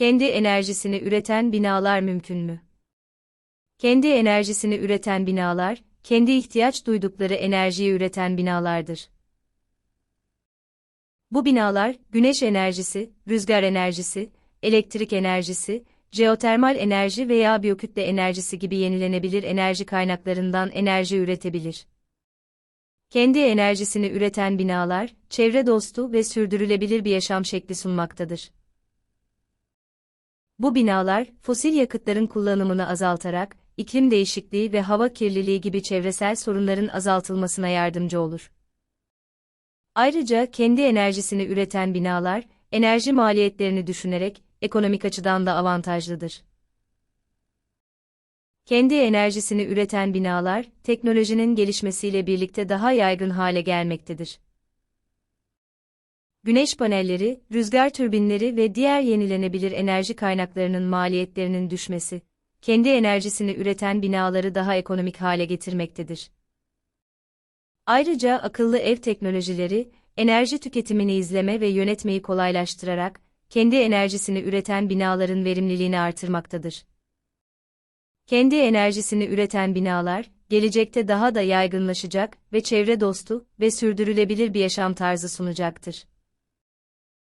Kendi enerjisini üreten binalar mümkün mü? Kendi enerjisini üreten binalar, kendi ihtiyaç duydukları enerjiyi üreten binalardır. Bu binalar, güneş enerjisi, rüzgar enerjisi, elektrik enerjisi, jeotermal enerji veya biyokütle enerjisi gibi yenilenebilir enerji kaynaklarından enerji üretebilir. Kendi enerjisini üreten binalar, çevre dostu ve sürdürülebilir bir yaşam şekli sunmaktadır. Bu binalar, fosil yakıtların kullanımını azaltarak, iklim değişikliği ve hava kirliliği gibi çevresel sorunların azaltılmasına yardımcı olur. Ayrıca kendi enerjisini üreten binalar, enerji maliyetlerini düşünerek, ekonomik açıdan da avantajlıdır. Kendi enerjisini üreten binalar, teknolojinin gelişmesiyle birlikte daha yaygın hale gelmektedir. Güneş panelleri, rüzgar türbinleri ve diğer yenilenebilir enerji kaynaklarının maliyetlerinin düşmesi, kendi enerjisini üreten binaları daha ekonomik hale getirmektedir. Ayrıca akıllı ev teknolojileri, enerji tüketimini izleme ve yönetmeyi kolaylaştırarak, kendi enerjisini üreten binaların verimliliğini artırmaktadır. Kendi enerjisini üreten binalar, gelecekte daha da yaygınlaşacak ve çevre dostu ve sürdürülebilir bir yaşam tarzı sunacaktır.